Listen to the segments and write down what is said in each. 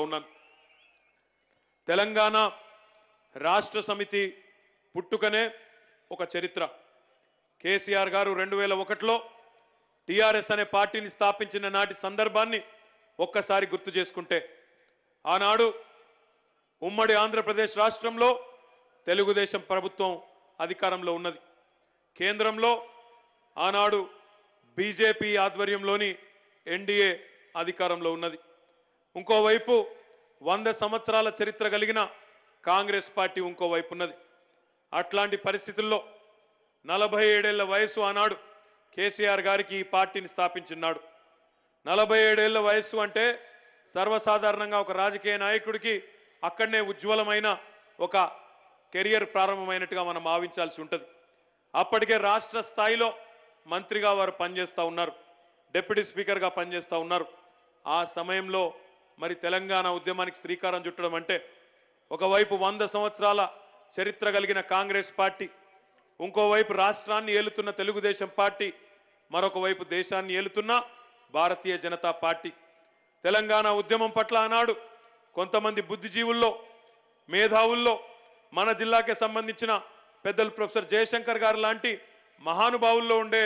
ఉన్నాను తెలంగాణ రాష్ట్ర సమితి పుట్టుకనే ఒక చరిత్ర. కేసీఆర్ గారు రెండు వేల ఒకటిలో టీఆర్ఎస్ అనే పార్టీని స్థాపించిన నాటి సందర్భాన్ని ఒక్కసారి గుర్తు చేసుకుంటే ఆనాడు ఉమ్మడి ఆంధ్రప్రదేశ్ రాష్ట్రంలో తెలుగుదేశం ప్రభుత్వం అధికారంలో ఉన్నది. కేంద్రంలో ఆనాడు బీజేపీ ఆధ్వర్యంలోని ఎన్డీఏ అధికారంలో ఉన్నది. ఇంకోవైపు వంద సంవత్సరాల చరిత్ర కలిగిన కాంగ్రెస్ పార్టీ ఇంకోవైపు ఉన్నది అట్లాంటి పరిస్థితుల్లో నలభై ఏడేళ్ళ వయసు ఆనాడు కేసీఆర్ గారికి ఈ పార్టీని స్థాపించినాడు నలభై ఏడేళ్ళ వయస్సు అంటే సర్వసాధారణంగా ఒక రాజకీయ నాయకుడికి అక్కడనే ఉజ్వలమైన ఒక కెరియర్ ప్రారంభమైనట్టుగా మనం భావించాల్సి ఉంటుంది. అప్పటికే రాష్ట్ర స్థాయిలో మంత్రిగా వారు పనిచేస్తూ ఉన్నారు. డిప్యూటీ స్పీకర్గా పనిచేస్తూ ఉన్నారు. ఆ సమయంలో మరి తెలంగాణ ఉద్యమానికి శ్రీకారం చుట్టడం అంటే ఒకవైపు వంద సంవత్సరాల చరిత్ర కలిగిన కాంగ్రెస్ పార్టీ ఇంకోవైపు రాష్ట్రాన్ని ఏలుతున్న తెలుగుదేశం పార్టీ మరొక వైపు దేశాన్ని ఏలుతున్న భారతీయ జనతా పార్టీ. తెలంగాణ ఉద్యమం పట్ల ఆనాడు కొంతమంది బుద్ధిజీవుల్లో మేధావుల్లో మన జిల్లాకే సంబంధించిన పెద్దలు ప్రొఫెసర్ జయశంకర్ గారు లాంటి మహానుభావుల్లో ఉండే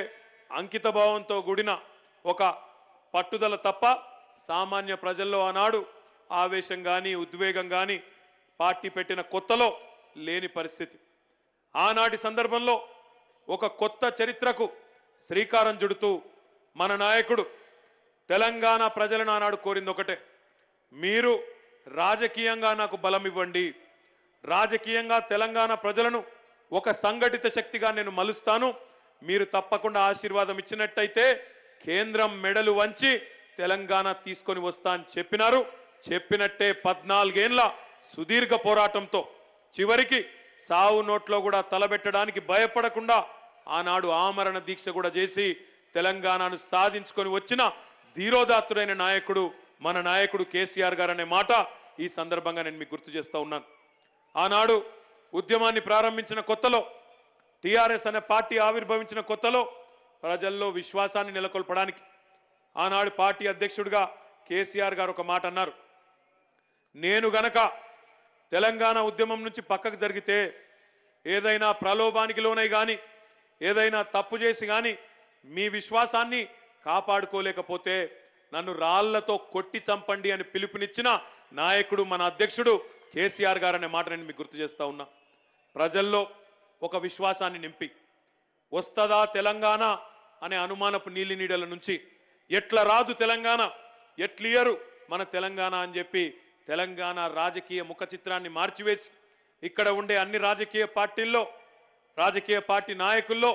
అంకిత భావంతో కూడిన ఒక పట్టుదల తప్ప సామాన్య ప్రజల్లో ఆనాడు ఆవేశం కానీ ఉద్వేగం కానీ పార్టీ పెట్టిన కొత్తలో లేని పరిస్థితి. ఆనాటి సందర్భంలో ఒక కొత్త చరిత్రకు శ్రీకారం చుడుతూ మన నాయకుడు తెలంగాణ ప్రజలను ఆనాడు కోరింది ఒకటే. మీరు రాజకీయంగా నాకు బలం ఇవ్వండి. రాజకీయంగా తెలంగాణ ప్రజలను ఒక సంఘటిత శక్తిగా నేను మలుస్తాను. మీరు తప్పకుండా ఆశీర్వాదం ఇచ్చినట్టయితే కేంద్రం మెడలు వంచి తెలంగాణ తీసుకొని వస్తా అని చెప్పినారు. చెప్పినట్టే పద్నాలుగేండ్ల సుదీర్ఘ పోరాటంతో చివరికి సావు నోట్లో కూడా తలబెట్టడానికి భయపడకుండా ఆనాడు ఆమరణ దీక్ష కూడా చేసి తెలంగాణను సాధించుకొని వచ్చిన ధీరోదాత్తుడైన నాయకుడు మన నాయకుడు కేసీఆర్ గారు అనే మాట ఈ సందర్భంగా నేను మీకు గుర్తు చేస్తా ఉన్నాను. ఆనాడు ఉద్యమాన్ని ప్రారంభించిన కొత్తలో టీఆర్ఎస్ అనే పార్టీ ఆవిర్భవించిన కొత్తలో ప్రజల్లో విశ్వాసాన్ని నెలకొల్పడానికి ఆనాడు పార్టీ అధ్యక్షుడిగా కేసీఆర్ గారు ఒక మాట అన్నారు. నేను గనక తెలంగాణ ఉద్యమం నుంచి పక్కకు జరిగితే ఏదైనా ప్రలోభానికి లోనై కానీ ఏదైనా తప్పు చేసి కానీ మీ విశ్వాసాన్ని కాపాడుకోలేకపోతే నన్ను రాళ్ళతో కొట్టి చంపండి అని పిలుపునిచ్చిన నాయకుడు మన అధ్యక్షుడు కేసీఆర్ గారు అనే మాట నేను మీకు గుర్తు చేస్తా ఉన్నా. ప్రజల్లో ఒక విశ్వాసాన్ని నింపి వస్తదా తెలంగాణ అనే అనుమానపు నీలి నీడల నుంచి ఎట్ల రాదు తెలంగాణ? ఎట్లియరు మన తెలంగాణ అని చెప్పి తెలంగాణ రాజకీయ ముఖ చిత్రాన్ని మార్చివేసి ఇక్కడ ఉండే అన్ని రాజకీయ పార్టీల్లో రాజకీయ పార్టీ నాయకుల్లో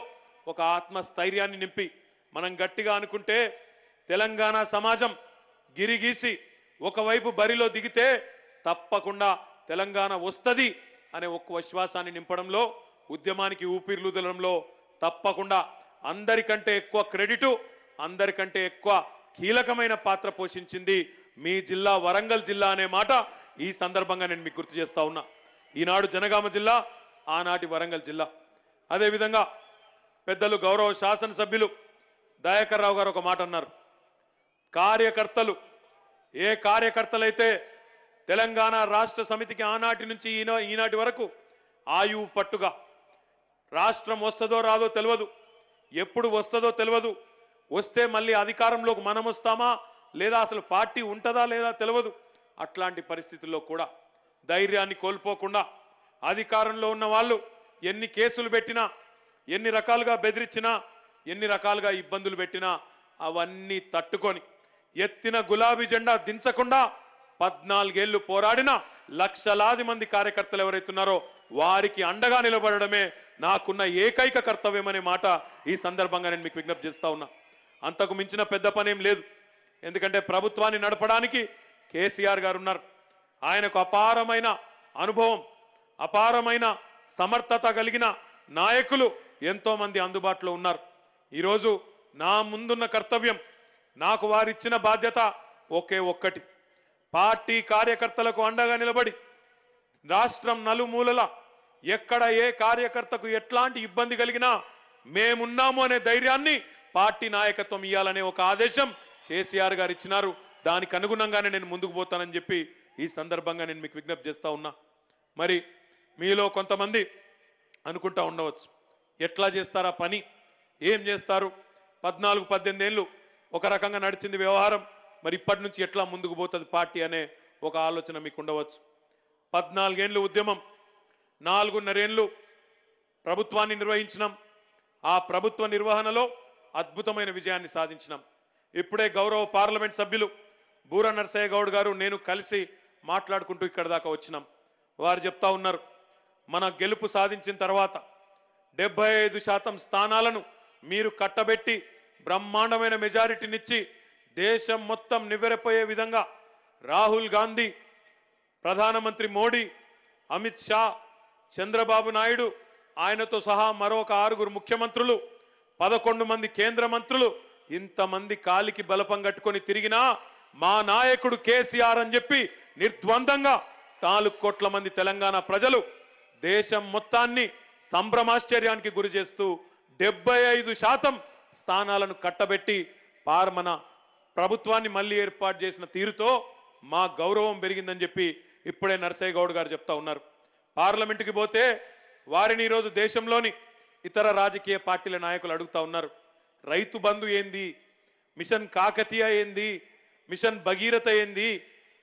ఒక ఆత్మస్థైర్యాన్ని నింపి మనం గట్టిగా అనుకుంటే తెలంగాణ సమాజం గిరిగీసి ఒకవైపు బరిలో దిగితే తప్పకుండా తెలంగాణ వస్తుంది అనే ఒక్క విశ్వాసాన్ని నింపడంలో ఉద్యమానికి ఊపిర్లుదలంలో తప్పకుండా అందరికంటే ఎక్కువ క్రెడిటు అందరికంటే ఎక్కువ కీలకమైన పాత్ర పోషించింది మీ జిల్లా వరంగల్ జిల్లా అనే మాట ఈ సందర్భంగా నేను మీకు గుర్తు చేస్తా ఉన్నా. ఈనాడు జనగామ జిల్లా ఆనాటి వరంగల్ జిల్లా. అదేవిధంగా పెద్దలు గౌరవ శాసనసభ్యులు దయాకర్ రావు గారు ఒక మాట అన్నారు. కార్యకర్తలు ఏ కార్యకర్తలైతే తెలంగాణ రాష్ట్ర సమితికి ఆనాటి నుంచి ఈనా ఈనాటి వరకు ఆయువు పట్టుగా రాష్ట్రం వస్తుందో రాదో తెలియదు ఎప్పుడు వస్తుందో తెలియదు వస్తే మళ్ళీ అధికారంలోకి మనం వస్తామా? లేదా అసలు పార్టీ ఉంటుందా లేదా తెలియదు అట్లాంటి పరిస్థితుల్లో కూడా ధైర్యాన్ని కోల్పోకుండా అధికారంలో ఉన్న వాళ్ళు ఎన్ని కేసులు పెట్టినా ఎన్ని రకాలుగా బెదిరించినా ఎన్ని రకాలుగా ఇబ్బందులు పెట్టినా అవన్నీ తట్టుకొని ఎత్తిన గులాబీ జెండా దించకుండా పద్నాలుగేళ్ళు పోరాడిన లక్షలాది మంది కార్యకర్తలు ఎవరైతున్నారో వారికి అండగా నిలబడడమే నాకున్న ఏకైక కర్తవ్యం అనే మాట ఈ సందర్భంగా నేను మీకు విజ్ఞప్తి చేస్తా ఉన్నా. అంతకు మించిన పెద్ద పనేం లేదు. ఎందుకంటే ప్రభుత్వాన్ని నడపడానికి కేసీఆర్ గారు ఉన్నారు. ఆయనకు అపారమైన అనుభవం అపారమైన సమర్థత కలిగిన నాయకులు ఎంతో మంది అందుబాటులో ఉన్నారు. ఈరోజు నా ముందున్న కర్తవ్యం నాకు వారిచ్చిన బాధ్యత ఒకే ఒక్కటి. పార్టీ కార్యకర్తలకు అండగా నిలబడి రాష్ట్రం నలుమూలల ఎక్కడ ఏ కార్యకర్తకు ఎట్లాంటి ఇబ్బంది కలిగినా మేమున్నాము అనే ధైర్యాన్ని పార్టీ నాయకత్వం ఇవ్వాలనే ఒక ఆదేశం కేసీఆర్ గారు ఇచ్చినారు. దానికి అనుగుణంగానే నేను ముందుకు పోతానని చెప్పి ఈ సందర్భంగా నేను మీకు విజ్ఞప్తి చేస్తా ఉన్నా. మరి మీలో కొంతమంది అనుకుంటా ఉండవచ్చు. ఎట్లా చేస్తారా పని? ఏం చేస్తారు? పద్నాలుగు పద్దెనిమిది ఏళ్ళు ఒక రకంగా నడిచింది వ్యవహారం. మరి ఇప్పటి నుంచి ఎట్లా ముందుకు పోతుంది పార్టీ అనే ఒక ఆలోచన మీకు ఉండవచ్చు. పద్నాలుగేళ్ళు ఉద్యమం. నాలుగున్నరేళ్ళు ప్రభుత్వాన్ని నిర్వహించినాం. ఆ ప్రభుత్వ నిర్వహణలో అద్భుతమైన విజయాన్ని సాధించినాం. ఇప్పుడే గౌరవ పార్లమెంట్ సభ్యులు బూర నరసయ్య గౌడ్ గారు నేను కలిసి మాట్లాడుకుంటూ ఇక్కడ దాకా వచ్చినాం. వారు చెప్తా ఉన్నారు మన గెలుపు సాధించిన తర్వాత డెబ్బై ఐదు శాతం స్థానాలను మీరు కట్టబెట్టి బ్రహ్మాండమైన మెజారిటీనిచ్చి దేశం మొత్తం నివ్వెరపోయే విధంగా రాహుల్ గాంధీ ప్రధానమంత్రి మోడీ అమిత్ షా చంద్రబాబు నాయుడు ఆయనతో సహా మరొక ఆరుగురు ముఖ్యమంత్రులు పదకొండు మంది కేంద్ర మంత్రులు ఇంతమంది కాలికి బలపం కట్టుకొని తిరిగినా మా నాయకుడు కేసీఆర్ అని చెప్పి నిర్ద్వందంగా నాలుగు కోట్ల మంది తెలంగాణ ప్రజలు దేశం మొత్తాన్ని సంభ్రమాశ్చర్యానికి గురి చేస్తూ డెబ్బై ఐదు శాతం స్థానాలను కట్టబెట్టి పార్మన ప్రభుత్వాన్ని మళ్ళీ ఏర్పాటు చేసిన తీరుతో మా గౌరవం పెరిగిందని చెప్పి ఇప్పుడే నరసయ్య గౌడ్ గారు చెప్తా ఉన్నారు. పార్లమెంటుకి పోతే వారిని ఈరోజు దేశంలోని ఇతర రాజకీయ పార్టీల నాయకులు అడుగుతా ఉన్నారు. రైతు బంధు ఏంది? మిషన్ కాకతీయ ఏంది? మిషన్ భగీరథ ఏంది?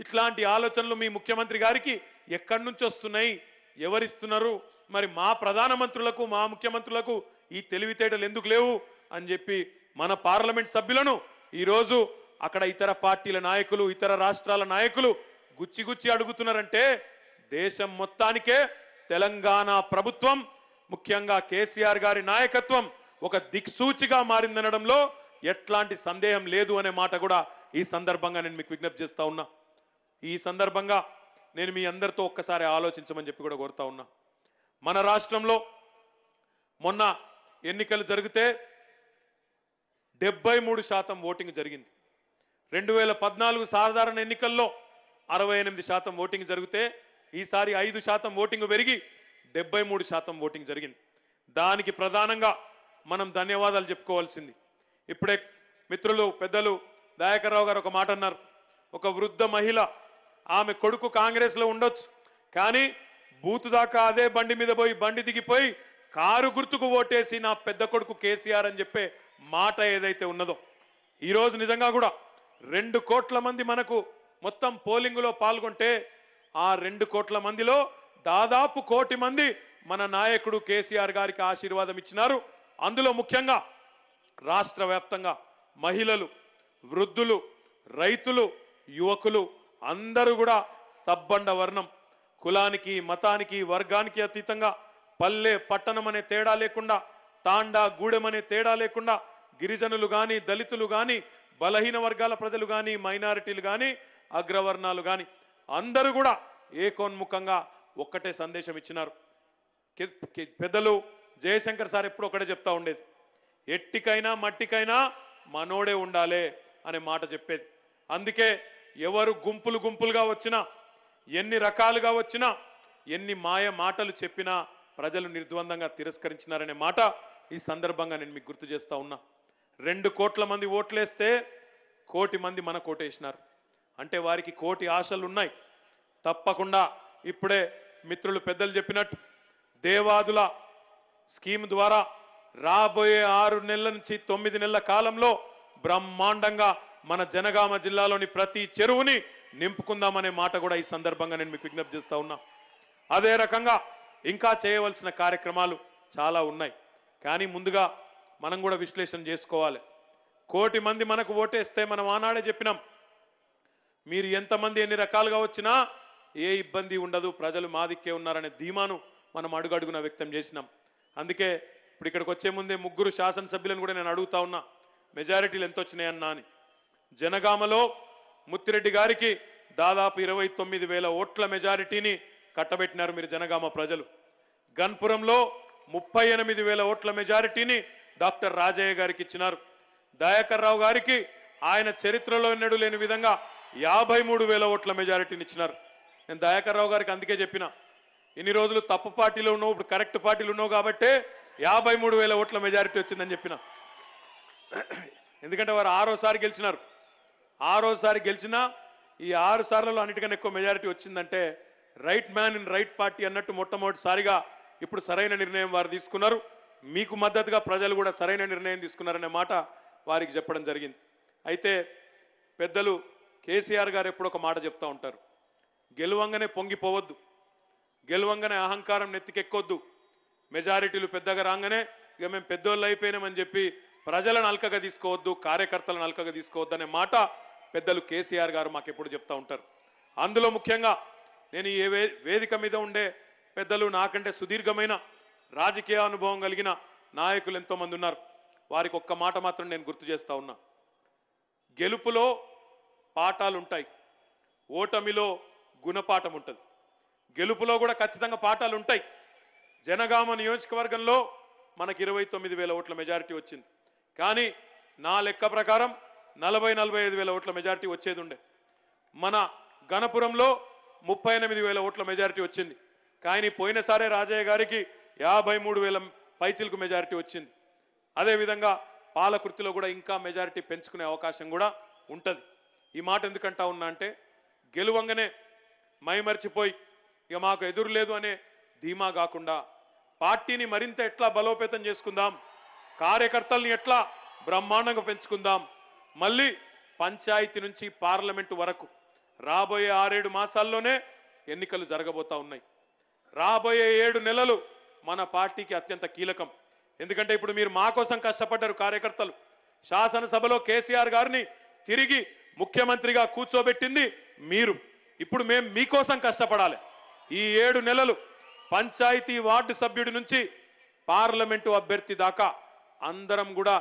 ఇట్లాంటి ఆలోచనలు మీ ముఖ్యమంత్రి గారికి ఎక్కడి నుంచి వస్తున్నాయి? ఎవరిస్తున్నారు? మరి మా ప్రధానమంత్రులకు మా ముఖ్యమంత్రులకు ఈ తెలివితేటలు ఎందుకు లేవు? అని చెప్పి మన పార్లమెంట్ సభ్యులను ఈరోజు అక్కడ ఇతర పార్టీల నాయకులు ఇతర రాష్ట్రాల నాయకులు గుచ్చి గుచ్చి అడుగుతున్నారంటే దేశం మొత్తానికే తెలంగాణ ప్రభుత్వం ముఖ్యంగా కేసీఆర్ గారి నాయకత్వం ఒక దిక్సూచిగా మారిందనడంలో ఎట్లాంటి సందేహం లేదు అనే మాట కూడా ఈ సందర్భంగా నేను మీకు విజ్ఞప్తి చేస్తా ఉన్నా. ఈ సందర్భంగా నేను మీ అందరితో ఒక్కసారి ఆలోచించమని చెప్పి కూడా కోరుతా ఉన్నా. మన రాష్ట్రంలో మొన్న ఎన్నికలు జరిగితే డెబ్బై మూడు శాతం ఓటింగ్ జరిగింది. రెండు వేల పద్నాలుగు సాధారణ ఎన్నికల్లో అరవై ఎనిమిది శాతం ఓటింగ్ జరిగితే ఈసారి ఐదు శాతం ఓటింగ్ పెరిగి డెబ్బై మూడు శాతం ఓటింగ్ జరిగింది. దానికి ప్రధానంగా మనం ధన్యవాదాలు చెప్పుకోవాల్సింది. ఇప్పుడే మిత్రులు పెద్దలు దయాకర్రావు గారు ఒక మాట అన్నారు. ఒక వృద్ధ మహిళ ఆమె కొడుకు కాంగ్రెస్లో ఉండొచ్చు కానీ బూత్ దాకా అదే బండి మీద పోయి బండి దిగిపోయి కారు గుర్తుకు ఓటేసి నా పెద్ద కొడుకు కేసీఆర్ అని చెప్పే మాట ఏదైతే ఉన్నదో ఈరోజు నిజంగా కూడా రెండు కోట్ల మంది మనకు మొత్తం పోలింగులో పాల్గొంటే ఆ రెండు కోట్ల మందిలో దాదాపు కోటి మంది మన నాయకుడు కేసీఆర్ గారికి ఆశీర్వాదం ఇచ్చినారు. అందులో ముఖ్యంగా రాష్ట్ర వ్యాప్తంగా మహిళలు వృద్ధులు రైతులు యువకులు అందరూ కూడా సబ్బండ వర్ణం. కులానికి మతానికి వర్గానికి అతీతంగా పల్లె పట్టణం అనే తేడా లేకుండా తాండా గూడెం అనే తేడా లేకుండా గిరిజనులు కానీ దళితులు కానీ బలహీన వర్గాల ప్రజలు కానీ మైనారిటీలు కానీ అగ్రవర్ణాలు కానీ అందరూ కూడా ఏకోన్ముఖంగా ఒక్కటే సందేశం ఇచ్చినారు. పెద్దలు జయశంకర్ సార్ ఎప్పుడు ఒకటే చెప్తా ఉండేది. ఎట్టికైనా మట్టికైనా మనోడే ఉండాలే అనే మాట చెప్పేది. అందుకే ఎవరు గుంపులు గుంపులుగా వచ్చినా ఎన్ని రకాలుగా వచ్చినా ఎన్ని మాయ మాటలు చెప్పినా ప్రజలు నిర్ద్వందంగా తిరస్కరించినారనే మాట ఈ సందర్భంగా నేను మీకు గుర్తు చేస్తా ఉన్నా. రెండు కోట్ల మంది ఓట్లేస్తే కోటి మంది మన కోటేసినారు. అంటే వారికి కోటి ఆశలు ఉన్నాయి తప్పకుండా ఇప్పుడే మిత్రులు పెద్దలు చెప్పినట్టు దేవాదుల స్కీమ్ ద్వారా రాబోయే ఆరు నెలల నుంచి తొమ్మిది నెలల కాలంలో బ్రహ్మాండంగా మన జనగామ జిల్లాలోని ప్రతి చెరువుని నింపుకుందామనే మాట కూడా ఈ సందర్భంగా నేను మీకు విజ్ఞప్తి చేస్తా ఉన్నా. అదే రకంగా ఇంకా చేయవలసిన కార్యక్రమాలు చాలా ఉన్నాయి. కానీ ముందుగా మనం కూడా విశ్లేషణ చేసుకోవాలి. కోటి మంది మనకు ఓటేస్తే మనం ఆనాడే చెప్పినాం. మీరు ఎంతమంది ఎన్ని రకాలుగా వచ్చినా ఏ ఇబ్బంది ఉండదు ప్రజలు మా దిక్కే ఉన్నారనే ధీమాను మనం అడుగడుగున వ్యక్తం చేసినాం. అందుకే ఇప్పుడు ఇక్కడికి వచ్చే ముందే ముగ్గురు శాసనసభ్యులను కూడా నేను అడుగుతా ఉన్నా మెజారిటీలు ఎంత వచ్చినాయన్నా అని. జనగామలో ముత్తిరెడ్డి గారికి దాదాపు ఇరవై తొమ్మిది వేల ఓట్ల మెజారిటీని కట్టబెట్టినారు మీరు జనగామ ప్రజలు. గన్పురంలో ముప్పై ఎనిమిది వేల ఓట్ల మెజారిటీని డాక్టర్ రాజయ్య గారికి ఇచ్చినారు. దయాకర్ రావు గారికి ఆయన చరిత్రలో ఎన్నడూ లేని విధంగా యాభై మూడు వేల ఓట్ల మెజారిటీని ఇచ్చినారు. నేను దయాకర్రావు గారికి అందుకే చెప్పిన ఇన్ని రోజులు తప్పు పార్టీలో ఉన్నావు ఇప్పుడు కరెక్ట్ పార్టీలు ఉన్నావు కాబట్టే యాభై మూడు వేల ఓట్ల మెజారిటీ వచ్చిందని చెప్పిన. ఎందుకంటే వారు ఆరోసారి గెలిచినారు. ఆరోసారి గెలిచినా ఈ ఆరు సార్లలో అన్నిటికన్నా ఎక్కువ మెజారిటీ వచ్చిందంటే right man in right party అన్నట్టు మొట్టమొదటిసారిగా ఇప్పుడు సరైన నిర్ణయం వారు తీసుకున్నారు. మీకు మద్దతుగా ప్రజలు కూడా సరైన నిర్ణయం తీసుకున్నారనే మాట వారికి చెప్పడం జరిగింది. అయితే పెద్దలు కేసీఆర్ గారు ఎప్పుడు ఒక మాట చెప్తా ఉంటారు. గెలువంగానే పొంగిపోవద్దు. గెలువంగానే అహంకారం నెత్తికెక్కొద్దు. మెజారిటీలు పెద్దగా రాగానే ఇక మేము పెద్దోళ్ళు అయిపోయినామని చెప్పి ప్రజలను అల్కగా తీసుకోవద్దు కార్యకర్తలను అల్కగా తీసుకోవద్దు అనే మాట పెద్దలు కేసీఆర్ గారు మాకు ఎప్పుడు చెప్తా ఉంటారు. అందులో ముఖ్యంగా నేను ఏ వేదిక మీద ఉండే పెద్దలు నాకంటే సుదీర్ఘమైన రాజకీయ అనుభవం కలిగిన నాయకులు ఎంతోమంది ఉన్నారు. వారికి ఒక్క మాట మాత్రం నేను గుర్తు చేస్తా ఉన్నా. గెలుపులో పాఠాలు ఉంటాయి ఓటమిలో గుణపాఠం ఉంటుంది. గెలుపులో కూడా ఖచ్చితంగా పాఠాలు ఉంటాయి. జనగామ నియోజకవర్గంలో మనకి ఇరవై తొమ్మిది వేల ఓట్ల మెజారిటీ వచ్చింది. కానీ నా లెక్క ప్రకారం నలభై నలభై ఐదు వేల ఓట్ల మెజారిటీ వచ్చేది ఉండే మన గణపురంలో ముప్పై ఎనిమిది వేల ఓట్ల మెజారిటీ వచ్చింది. కానీ పోయినసారే రాజయ్య గారికి యాభై మూడు వేల పైచిలకు మెజారిటీ వచ్చింది. అదేవిధంగా పాలకృతిలో కూడా ఇంకా మెజారిటీ పెంచుకునే అవకాశం కూడా ఉంటుంది. ఈ మాట ఎందుకంటా ఉన్నా అంటే గెలువంగానే మైమర్చిపోయి ఇక మాకు ఎదురు లేదు అనే ధీమా కాకుండా పార్టీని మరింత ఎట్లా బలోపేతం చేసుకుందాం కార్యకర్తల్ని ఎట్లా బ్రహ్మాండంగా పెంచుకుందాం మళ్ళీ పంచాయతీ నుంచి పార్లమెంటు వరకు రాబోయే ఆరేడు మాసాల్లోనే ఎన్నికలు జరగబోతా ఉన్నాయి. రాబోయే ఏడు నెలలు మన పార్టీకి అత్యంత కీలకం. ఎందుకంటే ఇప్పుడు మీరు మా కోసం కష్టపడ్డారు కార్యకర్తలు. శాసనసభలో కేసీఆర్ గారిని తిరిగి ముఖ్యమంత్రిగా కూర్చోబెట్టింది మీరు. ఇప్పుడు మేం మీకోసం కష్టపడాలి. ఈ ఏడు నెలలు పంచాయతీ వార్డు సభ్యుడి నుంచి పార్లమెంటు అభ్యర్థి దాకా అందరం కూడా